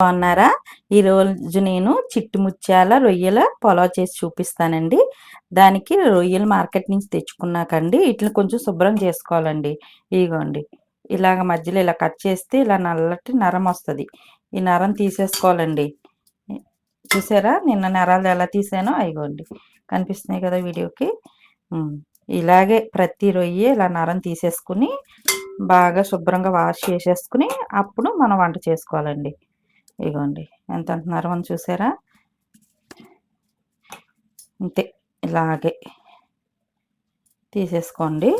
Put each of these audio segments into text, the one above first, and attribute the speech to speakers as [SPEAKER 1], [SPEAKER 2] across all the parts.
[SPEAKER 1] బాగున్నారా? ఈరోజు నేను చిట్టు ముత్యాల రొయ్యల పొలావ్ చేసి చూపిస్తానండి. దానికి రొయ్యలు మార్కెట్ నుంచి తెచ్చుకున్నాకండి. వీటిని కొంచెం శుభ్రం చేసుకోవాలండి. ఇదిగోండి ఇలాగ మధ్యలో ఇలా కట్ చేస్తే ఇలా నల్లటి నరం వస్తుంది. ఈ నరం తీసేసుకోవాలండి. చూసారా? నిన్న నరాలు ఎలా తీసానో? అయిగోండి కనిపిస్తున్నాయి కదా వీడియోకి. ఇలాగే ప్రతి రొయ్య ఇలా నరం తీసేసుకుని బాగా శుభ్రంగా వాష్ చేసేసుకుని అప్పుడు మనం వంట చేసుకోవాలండి. ఇగోండి. ఎంత అంటున్నారు మనం చూసారా? అంతే ఇలాగే తీసేసుకోండి.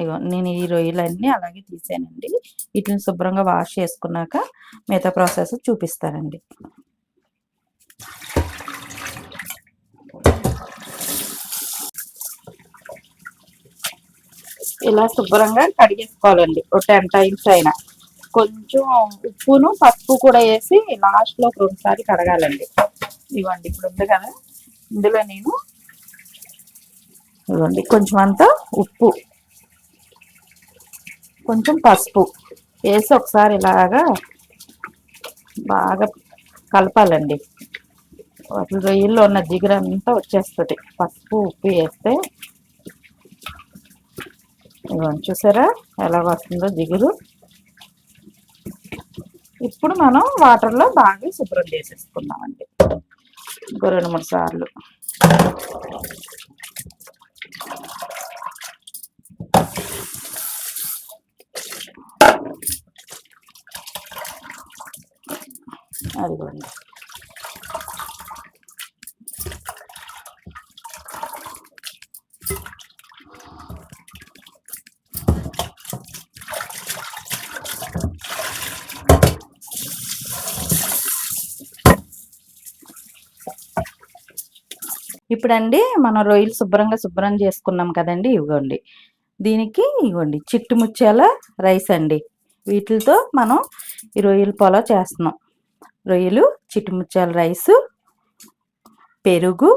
[SPEAKER 1] ఇగో నేను ఈ రొయ్యలన్నీ అలాగే తీసానండి. వీటిని శుభ్రంగా వాష్ చేసుకున్నాక మిగతా ప్రాసెస్ చూపిస్తానండి. ఇలా శుభ్రంగా కడిగేసుకోవాలండి. ఒక టెన్ టైమ్స్ అయినా. కొంచెం ఉప్పును పసుపు కూడా వేసి లాస్ట్లో ఒక రెండుసారి కడగాలండి. ఇవ్వండి ఇప్పుడు ఉంది కదా. ఇందులో నేను ఇవ్వండి కొంచెం అంతా ఉప్పు. కొంచెం పసుపు వేసి ఒకసారి ఇలాగా బాగా కలపాలండి. వాటి రొయ్యల్లో ఉన్న జిగురంతా వచ్చేస్తుంది. పసుపు ఉప్పు వేస్తే ఇవ్వండి చూసారా ఎలా వస్తుందో జిగురు? ఇప్పుడు మనం వాటర్లో బాగా శుభ్రం చేసేసుకుందామండి. ఇంకో రెండు మూడు సార్లు అదిగోండి ఇప్పుడండి మనం రొయ్యలు శుభ్రంగా శుభ్రం చేసుకున్నాం కదండి ఇవ్వండి. దీనికి ఇవ్వండి చిట్టు ముచ్చేల రైస్ అండి. వీటితో మనం ఈ రొయ్యలు పొలా చేస్తున్నాం. రొయ్యలు చిట్టు ముచ్చేల రైసు పెరుగు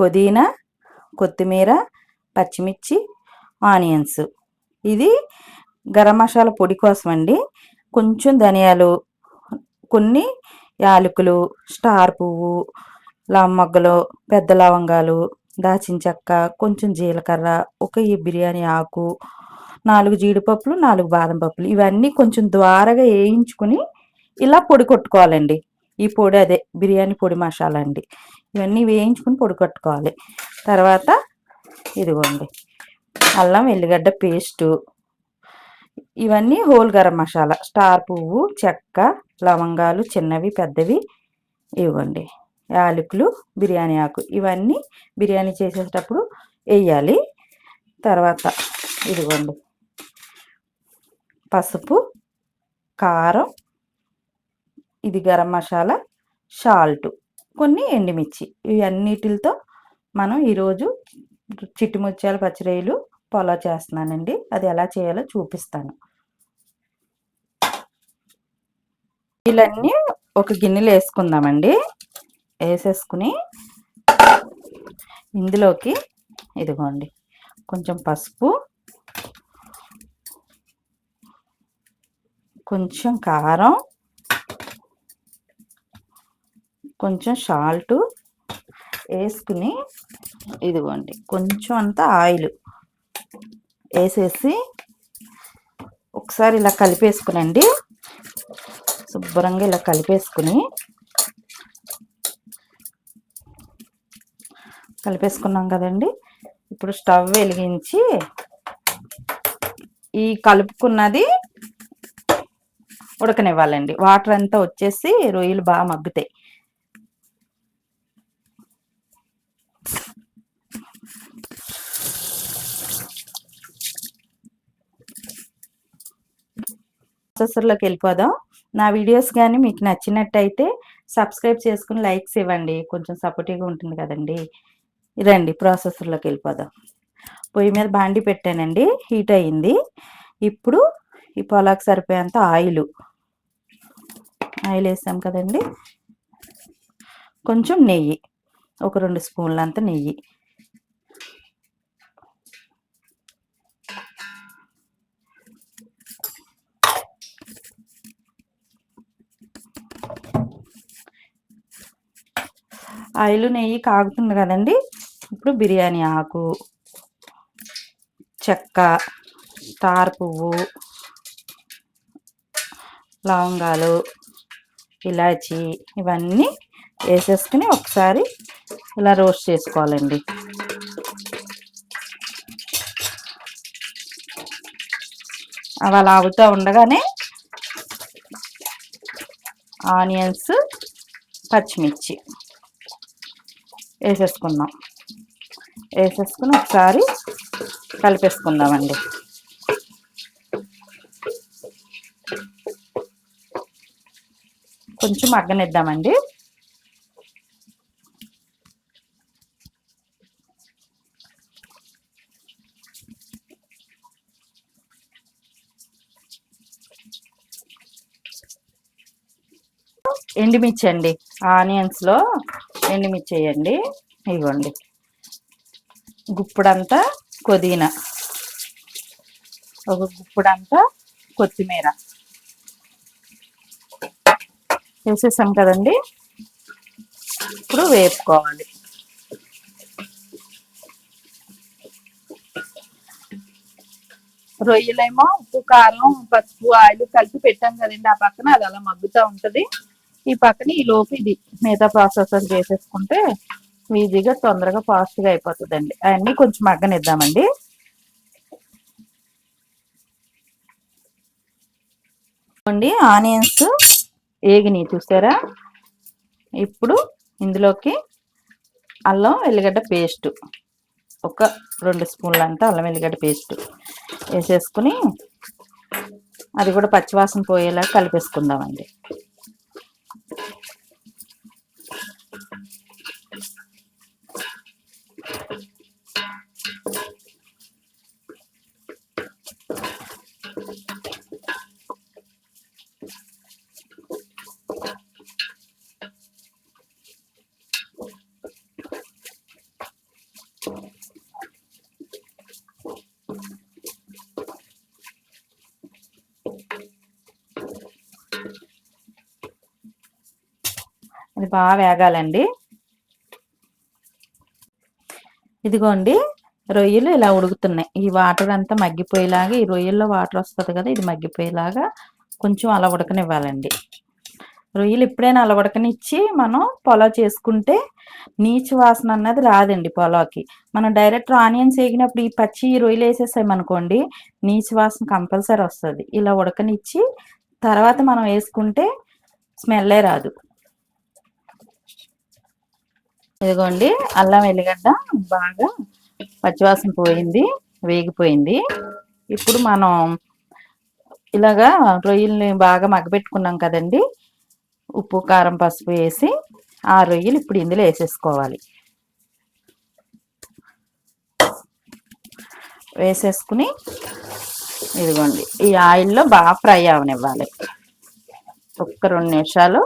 [SPEAKER 1] పుదీనా కొత్తిమీర పచ్చిమిర్చి ఆనియన్స్. ఇది గరం మసాలా పొడి కోసం అండి కొంచెం ధనియాలు కొన్ని యాలకులు స్టార్ పువ్వు మొగ్గలు పెద్ద లవంగాలు దాచిన చెక్క కొంచెం జీలకర్ర ఒక ఈ బిర్యానీ ఆకు నాలుగు జీడిపప్పులు నాలుగు బాదం పప్పులు. ఇవన్నీ కొంచెం ద్వారగా వేయించుకుని ఇలా పొడి కొట్టుకోవాలండి. ఈ పొడి అదే బిర్యానీ పొడి మసాలా అండి. ఇవన్నీ వేయించుకుని పొడి కొట్టుకోవాలి. తర్వాత ఇదిగోండి అల్లం వెల్లిగడ్డ పేస్టు ఇవన్నీ హోల్ గరం మసాలా. స్టార్ పువ్వు చెక్క లవంగాలు చిన్నవి పెద్దవి ఇవ్వండి. యాలకులు బిర్యానీ ఆకు ఇవన్నీ బిర్యానీ చేసేటప్పుడు వేయాలి తర్వాత ఇదిగోండి. పసుపు కారం ఇది గరం మసాలా షాల్ట్ కొన్ని ఎండుమిర్చి. ఇవన్నిటితో మనం ఈరోజు చిట్టుముత్యాల పచ్చిరొయ్యలు పొలా చేస్తున్నానండి. అది ఎలా చేయాలో చూపిస్తాను. ఇలాన్ని ఒక గిన్నెలో వేసుకుందామండి. వేసేసుకుని ఇందులోకి ఇదిగోండి కొంచెం పసుపు కొంచెం కారం కొంచెం సాల్ట్ వేసుకుని ఇదిగోండి కొంచెం అంతా ఆయిల్ వేసేసి ఒకసారి ఇలా కలిపేసుకునండి శుభ్రంగా ఇలా కలిపేసుకుని కలిపేసుకున్నాం కదండి. ఇప్పుడు స్టవ్ వెలిగించి ఈ కలుపుకున్నది ఉడకనివ్వాలండి. వాటర్ అంతా వచ్చేసి రొయ్యలు బాగా మగ్గుతాయి. ప్రాసెసర్లోకి వెళ్ళిపోదాం. నా వీడియోస్ కానీ మీకు నచ్చినట్టయితే సబ్స్క్రైబ్ చేసుకుని లైక్స్ ఇవ్వండి. కొంచెం సపోర్టివ్గా ఉంటుంది కదండి. ఇదండి ప్రాసెసర్లోకి వెళ్ళిపోదాం. పొయ్యి మీద బాండి పెట్టానండి హీట్ అయ్యింది. ఇప్పుడు ఈ పొలాకు సరిపోయేంత ఆయిల్. ఆయిల్ వేసాం కదండి. కొంచెం నెయ్యి ఒక రెండు స్పూన్ల అంత నెయ్యి. ఆయిల్ నెయ్యి కాగుతుంది కదండి. ఇప్పుడు బిర్యానీ ఆకు చెక్క తార్ పువ్వు లవంగాలు ఇలాచి ఇవన్నీ వేసేసుకుని ఒకసారి ఇలా రోస్ట్ చేసుకోవాలండి. అవి అలా అవుతూ ఉండగానే ఆనియన్స్ పచ్చిమిర్చి వేసేసుకుందాం. వేసేసుకుని ఒకసారి కలిపేసుకుందామండి. కొంచెం మగ్గనిద్దామండి. ఎండుమిర్చి అండి ఆనియన్స్లో ఎండుమిర్చి వేయండి ఇవ్వండి. గుప్పుడంతా పుదీనా ఒక గుప్పుడంతా కొత్తిమీర. వేసేసాం కదండి? ఇప్పుడు వేపుకోవాలి. రొయ్యలేమో ఉప్పు కారం పసుపు ఆయిల్ కలిపి పెట్టాం కదండి ఆ పక్కన. అది అలా మగ్గుతూ ఉంటుంది. ఈ పక్కన ఈ లోపు ఇది మిగతా ప్రాసెస్ చేసేసుకుంటే ఈజీగా తొందరగా ఫాస్ట్గా అయిపోతుందండి. అవన్నీ కొంచెం మగ్గనిద్దామండి. అండి ఆనియన్స్ ఏగినాయి చూసారా? ఇప్పుడు ఇందులోకి అల్లం వెల్లిగడ్డ పేస్ట్. ఒక రెండు స్పూన్లు అంతా అల్లం వెల్లిగడ్డ పేస్ట్ వేసేసుకుని అది కూడా పచ్చివాసన పోయేలా కలిపేసుకుందామండి. అది బాగా వేగాలండి. ఇదిగోండి. రొయ్యలు ఇలా ఉడుకుతున్నాయి. ఈ వాటర్ అంతా మగ్గిపోయేలాగా ఈ రొయ్యల్లో వాటర్ వస్తుంది కదా ఇది మగ్గిపోయేలాగా కొంచెం అలా ఉడకనివ్వాలండి. రొయ్యలు ఎప్పుడైనా అలా ఉడకనిచ్చి మనం పొలావ్ చేసుకుంటే నీచు వాసన అన్నది రాదండి పొలావ్కి మనం డైరెక్ట్ ఆనియన్స్ వేగినప్పుడు ఈ పచ్చి రొయ్యలు వేసేసామనుకోండి నీచు వాసన కంపల్సరీ వస్తుంది. ఇలా ఉడకనిచ్చి తర్వాత మనం వేసుకుంటే స్మెల్లే రాదు. ఇదిగోండి అల్లం వెల్లిగడ్డ బాగా పచ్చివాసన పోయింది వేగిపోయింది. ఇప్పుడు మనం ఇలాగా రొయ్యల్ని బాగా మగ్గబెట్టుకున్నాం కదండి. ఉప్పు కారం పసుపు వేసి ఆ రొయ్యలు ఇప్పుడు ఇందులో వేసేసుకోవాలి. వేసేసుకుని ఇదిగోండి ఈ ఆయిల్లో బాగా ఫ్రై అవనివ్వాలి. ఒక్క రెండు నిమిషాలు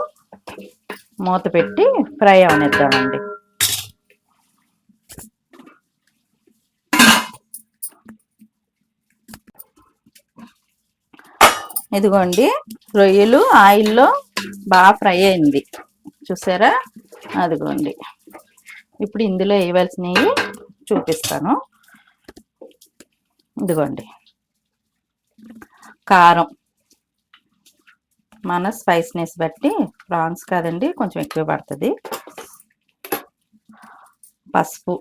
[SPEAKER 1] మూత పెట్టి ఫ్రై అవనిద్దామండి. ఇదిగోండి రొయ్యలు ఆయిల్లో బాగా ఫ్రై అయింది. చూసారా? అదిగోండి. ఇప్పుడు ఇందులో వేయవలసినవి చూపిస్తాను. ఇదిగోండి. కారం. మన స్పైస్నెస్ బట్టి ప్రాన్స్ కాదండి కొంచెం ఎక్కువ పడుతుంది. పసుపు.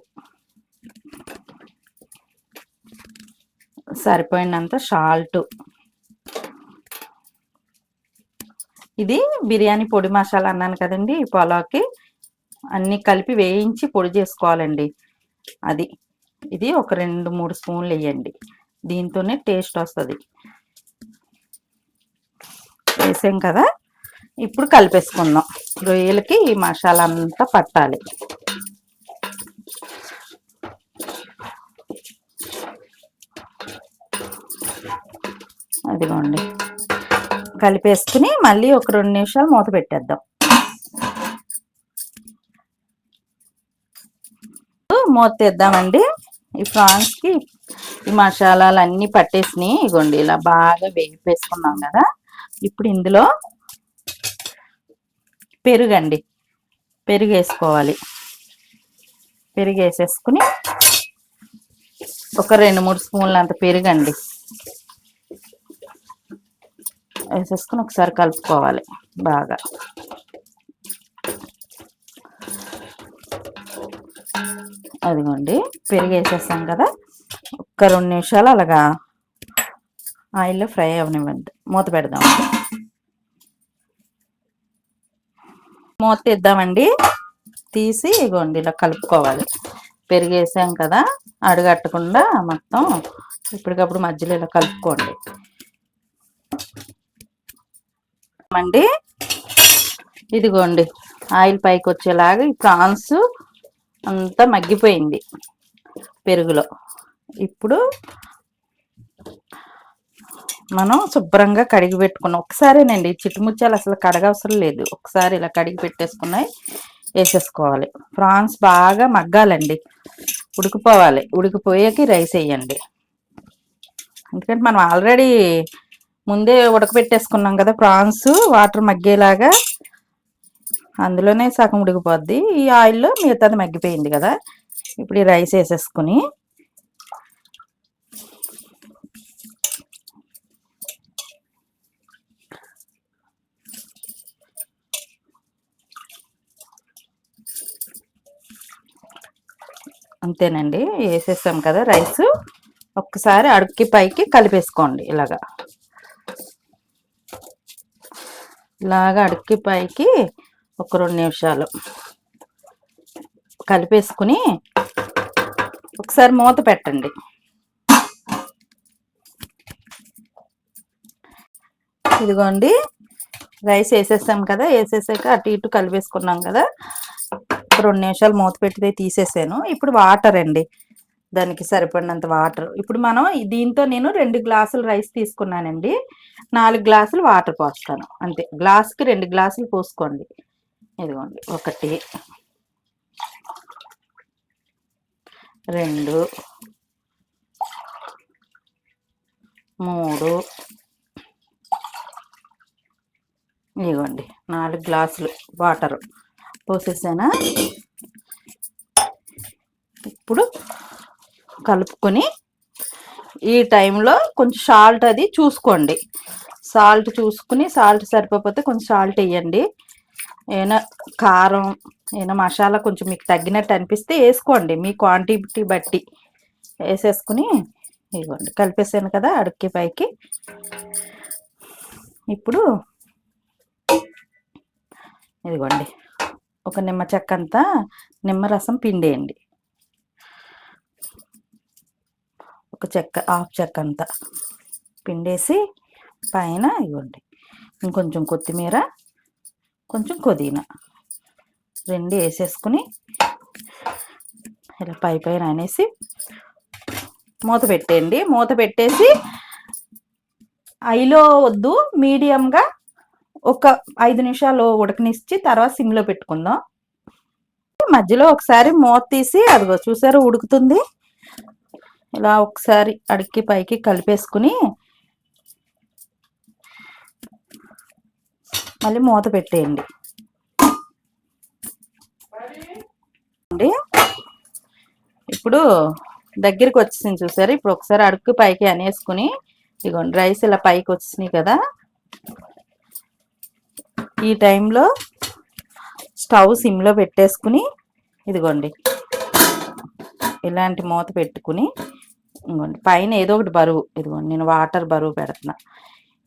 [SPEAKER 1] సరిపోయినంత సాల్ట్. ఇది బిర్యానీ పొడి మసాలా అన్నాను కదండి ఈ పొలాకి. అన్నీ కలిపి వేయించి పొడి చేసుకోవాలండి. అది ఇది ఒక రెండు మూడు స్పూన్లు వేయండి. దీంతోనే టేస్ట్ వస్తుంది. వేసాం కదా ఇప్పుడు కలిపేసుకుందాం. రొయ్యలకి ఈ మసాలా అంతా పట్టాలి. అదిగోండి. కలిపేసుకుని మళ్ళీ ఒక రెండు నిమిషాలు మూత పెట్టేద్దాం. మూత తెద్దామండి. ఈ ప్రాన్స్కి ఈ మసాలాలు అన్నీ పట్టేసినాయి. ఇగోండి ఇలా బాగా వేపేసుకున్నాం కదా. ఇప్పుడు ఇందులో పెరుగండి. పెరుగు వేసుకోవాలి పెరుగు వేసేసుకుని ఒక రెండు మూడు స్పూన్లు అంత పెరుగండి. వేసేసుకుని ఒకసారి కలుపుకోవాలి బాగా. అదిగోండి పెరుగు వేసేసాం కదా. ఒక్క రెండు నిమిషాలు అలాగా ఆయిల్లో ఫ్రై అవనివ్వండి. మూత పెడదాం. మూత ఇద్దామండి తీసి ఇగోండి ఇలా కలుపుకోవాలి. పెరిగేసాం కదా అడుగట్టకుండా మొత్తం ఇప్పటికప్పుడు మధ్యలో ఇలా కలుపుకోండి. అండి ఇదిగోండి ఆయిల్ పైకి వచ్చేలాగా ఈ ప్రాన్స్ అంతా మగ్గిపోయింది పెరుగులో. ఇప్పుడు మనం శుభ్రంగా కడిగి పెట్టుకున్నాం. ఒకసారేనండి చిట్టుముచ్చాలు అసలు కడగవసరం లేదు. ఒకసారి ఇలా కడిగి పెట్టేసుకున్నాయి వేసేసుకోవాలి. ప్రాన్స్ బాగా మగ్గాలండి ఉడికిపోవాలి. ఉడికిపోయాక రైస్ వేయండి. ఎందుకంటే మనం ఆల్రెడీ ముందే ఉడకబెట్టేసుకున్నాం కదా ప్రాన్స్ వాటర్ మగ్గేలాగా. అందులోనే సగం ఉడికిపోద్ది. ఈ ఆయిల్లో మిగతాది మగ్గిపోయింది కదా. ఇప్పుడు ఈ రైస్ వేసేసుకుని. అంతేనండి. వేసేసాం కదా రైస్. ఒక్కసారి అడుక్కి పైకి కలిపేసుకోండి ఇలాగా. ఇలాగా అడుక్కి పైకి ఒక రెండు నిమిషాలు కలిపేసుకుని ఒకసారి మూత పెట్టండి. ఇదిగోండి రైస్ వేసేసాం కదా వేసేసాక అటు ఇటు కలిపేసుకున్నాం కదా. రెండు నిమిషాలు మూత పెట్టితే తీసేసాను. ఇప్పుడు వాటర్ అండి. దానికి సరిపడినంత వాటర్. ఇప్పుడు మనం దీంతో నేను రెండు గ్లాసులు రైస్ తీసుకున్నానండి. నాలుగు గ్లాసులు వాటర్ పోస్తాను. అంతే. గ్లాస్కి రెండు గ్లాసులు పోసుకోండి. ఇదిగోండి. ఒకటి. రెండు. మూడు. ఇదిగోండి. నాలుగు గ్లాసులు వాటర్. పోసేసానా? ఇప్పుడు కలుపుకొని ఈ టైంలో కొంచెం సాల్ట్ అది చూసుకోండి. సాల్ట్ చూసుకుని సాల్ట్ సరిపోతే కొంచెం సాల్ట్ వేయండి. ఏమైనా కారం ఏమైనా మసాలా కొంచెం మీకు తగ్గినట్టు అనిపిస్తే వేసుకోండి. మీ క్వాంటిటీ బట్టి వేసేసుకుని ఇవ్వండి. కలిపేసాను కదా అడుక్కి పైకి. ఇప్పుడు ఇదిగోండి. ఒక నిమ్మ చెక్క అంతా నిమ్మరసం పిండేయండి. ఒక చెక్క హాఫ్ చెక్క అంతా పిండేసి పైన ఇవ్వండి. ఇంకొంచెం కొత్తిమీర కొంచెం పుదీనా రెండు వేసేసుకుని ఇలా పై పైన అనేసి మూత పెట్టేయండి. మూత పెట్టేసి ఐలో వద్దు మీడియంగా ఒక ఐదు నిమిషాలు ఉడకనిచ్చి తర్వాత సిమ్లో పెట్టుకుందాం. మధ్యలో ఒకసారి మూత తీసి అదిగో చూసారు ఉడుకుతుంది? ఇలా ఒకసారి అడికి పైకి కలిపేసుకుని మళ్ళీ మూత పెట్టేయండి. ఇప్పుడు దగ్గరికి వచ్చేసింది చూసారు? ఇప్పుడు ఒకసారి అడుక్కు పైకి అనేసుకుని ఇదిగోండి రైస్ ఇలా పైకి వచ్చినాయి కదా. ఈ టైంలో స్టవ్ సిమ్లో పెట్టేసుకుని ఇదిగోండి ఇలాంటి మూత పెట్టుకుని ఇదిగోండి. పైన ఏదో ఒకటి బరువు. ఇదిగోండి నేను వాటర్ బరువు పెడుతున్నా.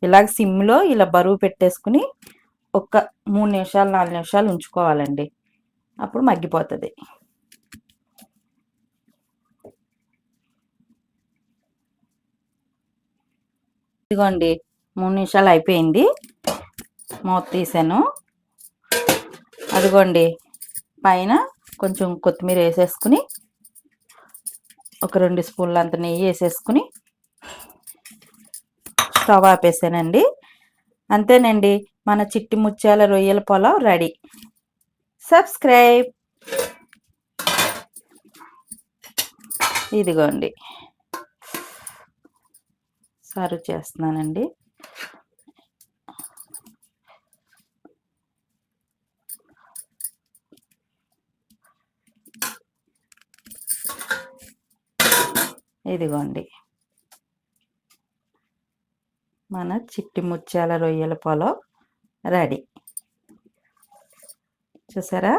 [SPEAKER 1] ఇలాగ సిమ్లో ఇలా బరువు పెట్టేసుకుని ఒక మూడు నిమిషాలు నాలుగు నిమిషాలు ఉంచుకోవాలండి. అప్పుడు మగ్గిపోతుంది. ఇదిగోండి మూడు నిమిషాలు అయిపోయింది. మూత తీసాను. అదిగోండి పైన కొంచెం కొత్తిమీర వేసేసుకుని ఒక రెండు స్పూన్లు అంత నెయ్యి వేసేసుకుని స్టవ్ ఆపేసానండి. అంతేనండి మన చిట్టి ముత్యాల రొయ్యల పొలం రెడీ. సబ్స్క్రైబ్. ఇదిగోండి. సర్వ్ చేస్తున్నానండి. ఇదిగోండి. మన చిట్టి ముత్యాల రొయ్యల పొలం రెడీ. చూసారా?